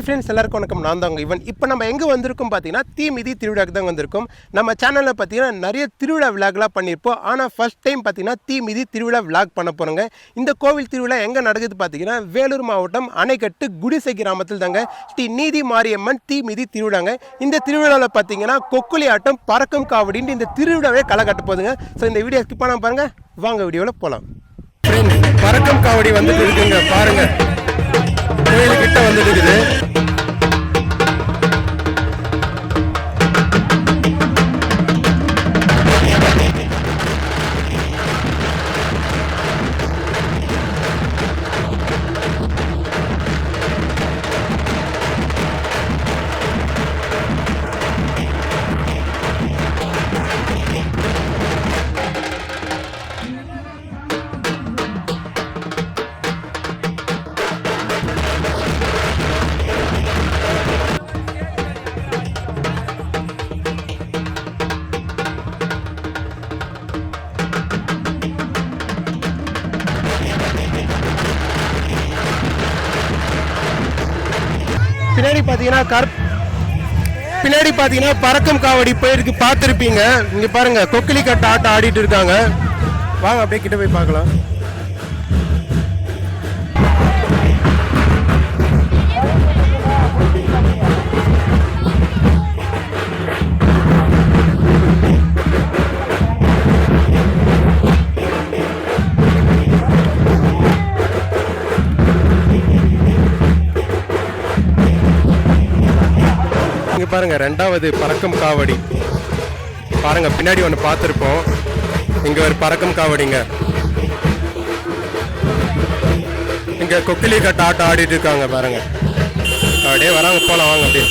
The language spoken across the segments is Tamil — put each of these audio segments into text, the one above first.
ஹாய் ஃப்ரெண்ட்ஸ் எல்லாருக்கும் வணக்கம். நான் தான் ஈவன் இப்போ நம்ம எங்கே வந்திருக்கோம் பார்த்தீங்கன்னா தீ மிதி திருவிழாக்கு தான் வந்திருக்கோம். நம்ம சேனலில் பார்த்தீங்கன்னா நிறைய திருவிழா விழாக்லாம் பண்ணியிருப்போம் ஆனால் ஃபர்ஸ்ட் டைம் பார்த்தீங்கன்னா தீமிதி திருவிழா விழாக் பண்ண போகிறோங்க இந்த கோவில் திருவிழா எங்கே நடக்குது பார்த்தீங்கன்னா வேலூர் மாவட்டம் அணைக்கட்டு குடிசை கிராமத்தில் தாங்க. ஸ்ரீ நீதி மாரியம்மன் தீமிதி திருவிழாங்க. இந்த திருவிழாவில் பார்த்தீங்கன்னா கொக்குலி ஆட்டம் பறக்கும் காவடின்னு இந்த திருவிழாவே களை கட்ட போகுதுங்க. ஸோ இந்த வீடியோ ஸ்கிப் பண்ணாம பாருங்க. வாங்க வீடியோவில் போகலாம் பறக்கும் காவடி வந்துட்டு இருக்குங்க. பாருங்க. கோயில் கிட்ட வந்துட்டு இருக்குது. பின்னாடி பார்த்தீங்கன்னா கர் பின்னாடி பார்த்தீங்கன்னா பறக்கும் காவடி போயிருக்கு பார்த்துருப்பீங்க. இங்கே பாருங்க கொக்கிலி கட்ட ஆட்டம் ஆடிட்டு இருக்காங்க. வாங்க அப்படியே கிட்ட போய் பார்க்கலாம். பாருங்க ரெண்டாவது பறக்கும் காவடி. பாருங்க பின்னாடி ஒன்று பார்த்துருப்போம். இங்க ஒரு பறக்கும் காவடிங்க. இங்க கொக்கிலி கட்ட ஆட்டம் ஆடிட்டு இருக்காங்க பாருங்க. அப்படியே வராங்க போலாம் வாங்க அப்படியே.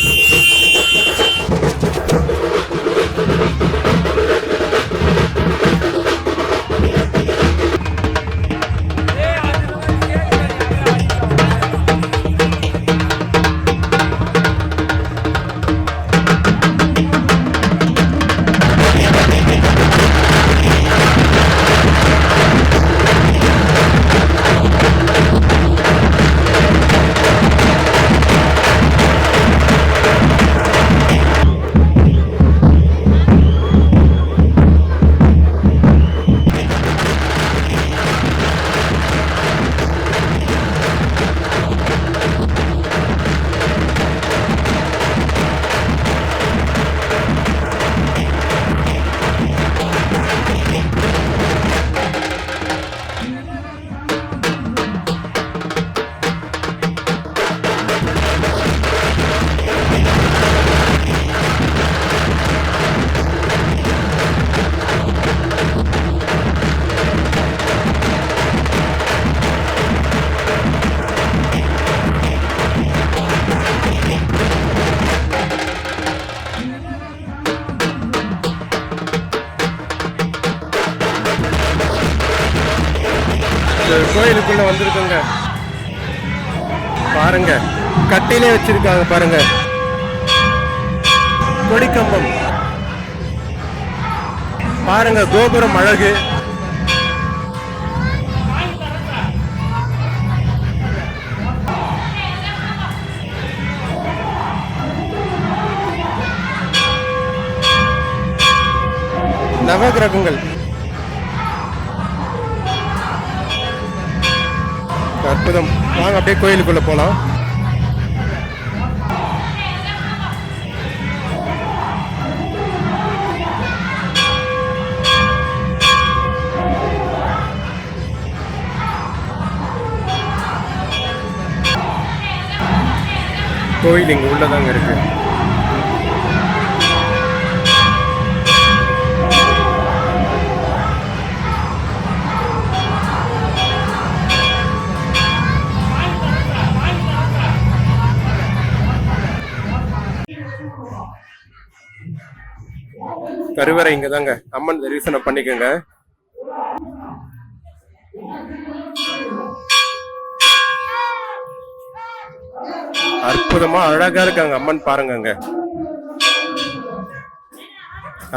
பாருங்க. கட்டையிலே வச்சிருக்காங்க பாருங்க. கொடிக்கம்பம். பாருங்க கோபுரம் அழகு. நவகிரகங்கள். அற்புதம். வாங்க அப்படியே கோயிலுக்குள்ள போலாம். கோயில் இங்கே உள்ளதாங்க இருக்குது கருவறை இங்க தாங்க அம்மன் தரிசனம் பண்ணிக்கோங்க. அற்புதமா அழகா இருக்காங்க அம்மன் பாருங்க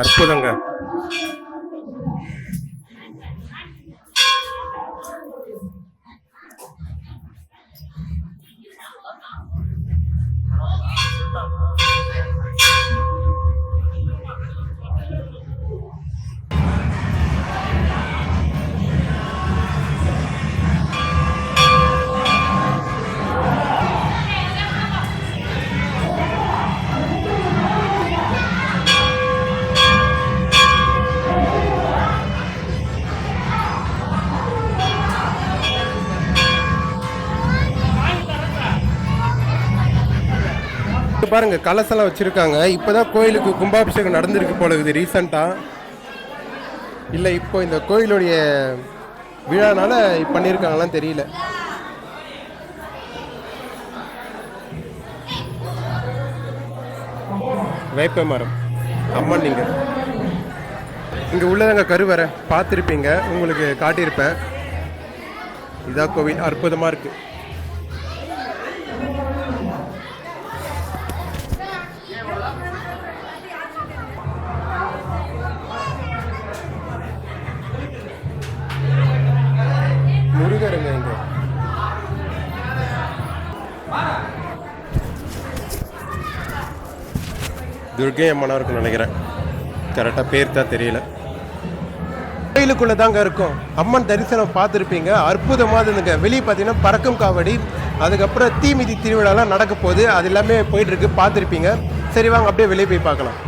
அற்புதங்க. பாருங்க கலசெல்லாம் வச்சிருக்காங்க. இப்போதான் கோயிலுக்கு கும்பாபிஷேகம் நடந்திருக்கு போல இருக்குது ரீசண்டாக இல்லை இப்போ இந்த கோயிலுடைய விழானால பண்ணியிருக்காங்களான்னு தெரியல. வேப்ப மரம். அம்மன் நீங்க இங்கே உள்ளதாங்க கருவறை. பார்த்துருப்பீங்க. உங்களுக்கு காட்டியிருப்பேன். இதான் கோவில். அற்புதமாக இருக்குது துர்கை அம்மனாக இருக்கும்னு நினைக்கிறேன். கரெக்டாக பேர் தான் தெரியல. கோயிலுக்குள்ளே தாங்க இருக்கும். அம்மன் தரிசனம் பார்த்துருப்பீங்க. அற்புதமாக இருந்துங்க வெளியே பார்த்தீங்கன்னா பறக்கும் காவடி அதுக்கப்புறம் தீமிதி திருவிழாலாம் நடக்க போகுது. அது எல்லாமே போயிட்டுருக்கு பார்த்துருப்பீங்க. சரி வாங்க அப்படியே வெளியே போய் பார்க்கலாம்.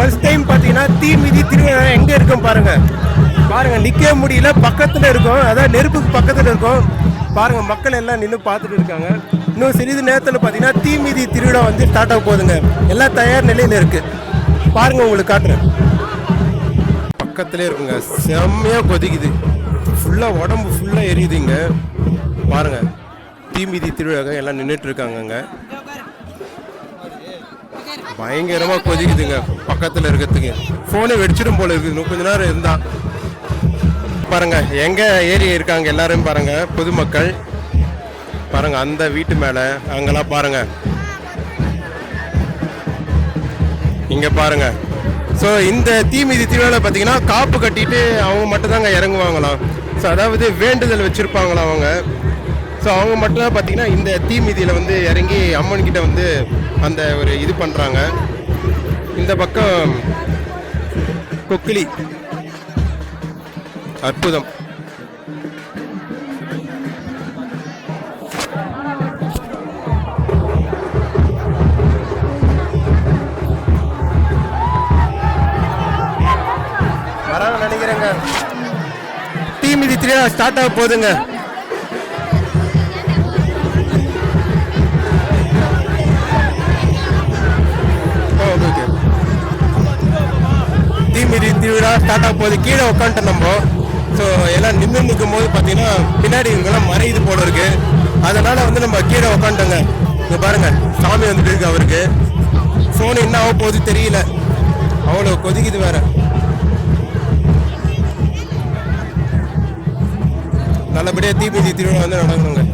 ஃபர்ஸ்ட் டைம் பார்த்தீங்கன்னா தீ மிதி திருவிழா எங்கே இருக்கும் பாருங்கள் பாருங்கள் நிற்க முடியல. பக்கத்தில் இருக்கும். அதான் நெருப்புக்கு பக்கத்தில் இருக்கும். பாருங்கள் மக்கள் எல்லாம் நின்று பார்த்துட்டு இருக்காங்க. இன்னும் சிறிது நேரத்தில் பார்த்தீங்கன்னா தீ மிதி திருவிழா வந்து ஸ்டார்ட் ஆக போகுதுங்க. எல்லாம் தயார் நிலையில் இருக்குது பாருங்கள் உங்களுக்கு காட்டுறேன். பக்கத்துலேயே இருக்குங்க. செம்மையாக கொதிக்குது. ஃபுல்லாக உடம்பு ஃபுல்லாக எரியுதுங்க. பாருங்க தீ மிதி திருவிழா எல்லாம் நின்றுட்டு இருக்காங்கங்க. பயங்கரமாக கொதிக்குதுங்க. பக்கத்தில் இருக்கிறதுக்கு. ஃபோனை வெடிச்சிடும் போல இருக்குது. இன்னும் கொஞ்ச நேரம் இருந்தா. பாருங்க எங்க ஏறி இருக்காங்க எல்லாரும் பாருங்க பொதுமக்கள். பாருங்க அந்த வீட்டு மேலே அங்கெல்லாம் பாருங்க. இங்கே பாருங்க. ஸோ இந்த தீமிதி திருவிழா பார்த்தீங்கன்னா காப்பு கட்டிட்டு அவங்க மட்டும்தாங்க இறங்குவாங்களாம். ஸோ அதாவது வேண்டுதல் வச்சுருப்பாங்களாம் அவங்க. ஸோ அவங்க மட்டும்தான் பார்த்தீங்கன்னா இந்த தீமிதியில் வந்து இறங்கி அம்மன்கிட்ட வந்து அந்த ஒரு இது பண்ணுறாங்க இந்த பக்கம் கொக்கிலி அற்புதம். வராங்க நினைக்கிறேங்க. தீமிதி திருவிழா ஸ்டார்ட் ஆக போகுதுங்க. திருவிழா ஸ்டார்ட் ஆக போகுது கீழே உட்காந்துட்டு நம்ம ஸோ எல்லாம் நின்று நிற்கும் போது பார்த்தீங்கன்னா பின்னாடி இவங்கெல்லாம் மறையுது போல இருக்கு. அதனால வந்து நம்ம கீழே உட்காந்துட்டோங்க. இங்க பாருங்க சாமி வந்துட்டு இருக்கு அவருக்கு. ஃபோன் என்ன ஆக போகுது தெரியல. அவ்வளோ கொதிக்குது வேற. நல்லபடியாக தீபதி திருவிழா வந்து நடக்கணுங்க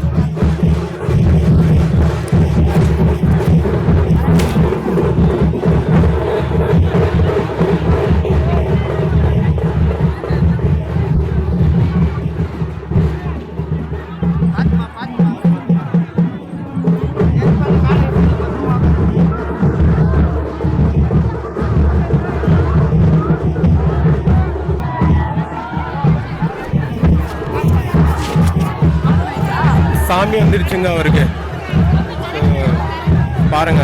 சாமி வந்துருச்சுங்க அவருக்கு. பாருங்க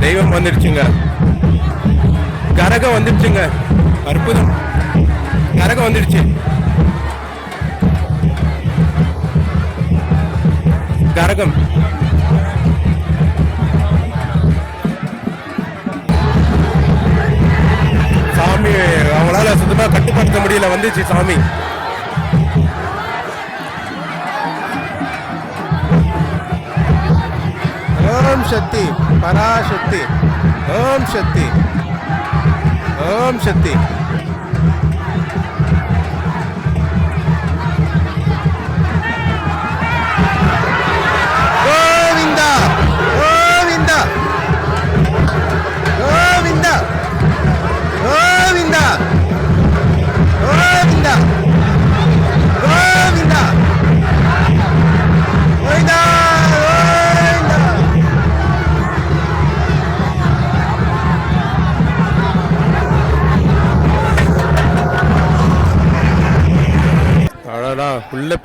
தெய்வம் வந்துருச்சுங்க. கரகம் வந்துருச்சுங்க. அற்புதம். கரகம் வந்துடுச்சு கரகம். சாமி அவங்களால சுத்தமா கட்டுப்படுத்த முடியல வந்துச்சு சாமி. ஓம் சக்தி பராசக்தி ஓம் சக்தி ஓம் சக்தி.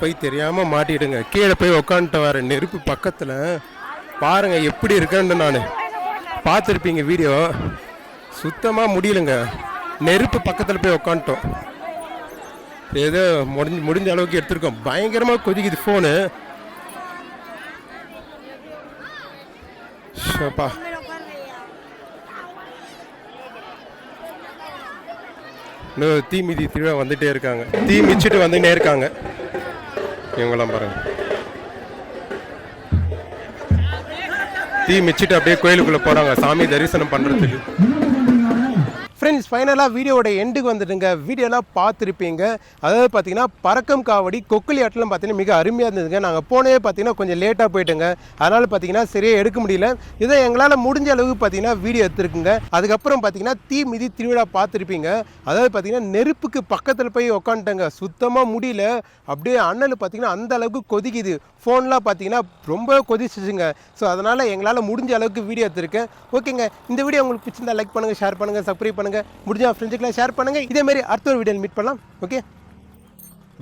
போய் தெரியாமல் மாட்டிடுங்க. கீழே போய் உக்காந்துட்டு வர நெருப்பு பக்கத்தில் பாருங்க எப்படி இருக்கேன்னு நான். பார்த்துருப்பீங்க வீடியோ சுத்தமாக முடியலங்க. நெருப்பு பக்கத்தில் போய் உக்காந்துட்டோம். ஏதோ முடிஞ்ச முடிஞ்ச அளவுக்கு எடுத்திருக்கோம். பயங்கரமாக கொதிக்குது ஃபோனு ஷப்பா. இன்னும் தீ மிதி திருவிழா வந்துட்டே இருக்காங்க. தீ மிச்சிட்டு வந்துட்டே இருக்காங்க. இவங்கெல்லாம் பாருங்க. தீ மிச்சிட்டு அப்படியே கோயிலுக்குள்ள போறாங்க. சாமி தரிசனம் பண்றதுக்கு. ஃப்ரெண்ட்ஸ் ஃபைனலாக வீடியோட எண்டுக்கு வந்துட்டுங்க. வீடியோலாம் பார்த்துருப்பீங்க. அதாவது பார்த்தீங்கன்னா பறக்கம் காவடி கொக்குலி ஆட்டெலாம் பார்த்தீங்கன்னா மிக அருமையாக இருந்ததுங்க. நாங்கள் போனவே பார்த்தீங்கன்னா கொஞ்சம் லேட்டாக போயிட்டுங்க. அதனால் பார்த்தீங்கன்னா சரியாக எடுக்க முடியல. இதை எங்களால் முடிஞ்ச அளவுக்கு பார்த்தீங்கன்னா வீடியோ எடுத்துருக்குங்க. அதுக்கப்புறம் பார்த்தீங்கன்னா தீ மிதி திருவிழா பார்த்துருப்பீங்க. அதாவது பார்த்தீங்கன்னா நெருப்புக்கு பக்கத்தில் போய் உக்காந்துட்டேங்க. சுத்தமாக முடியல. அப்படியே அண்ணல் பார்த்தீங்கன்னா அந்த அளவுக்கு கொதிக்குது. ஃபோன்லாம் பார்த்தீங்கன்னா ரொம்ப கொதிச்சிச்சுங்க. ஸோ அதனால் எங்களால் முடிஞ்ச அளவுக்கு வீடியோ எடுத்துருக்கேன். ஓகேங்க இந்த வீடியோ உங்களுக்கு பிடிச்சிருந்தா லைக் பண்ணுங்கள் ஷேர் பண்ணுங்கள் சப்ஸ்கிரைப் பண்ணுங்கள் முடிஞ்ச ஃப்ரெண்ட்ஸுக்கெலாம் ஷேர் பண்ணுங்கள் இதே மாதிரி அடுத்த ஒரு வீடியோ மீட் பண்ணலாம். Okay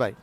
bye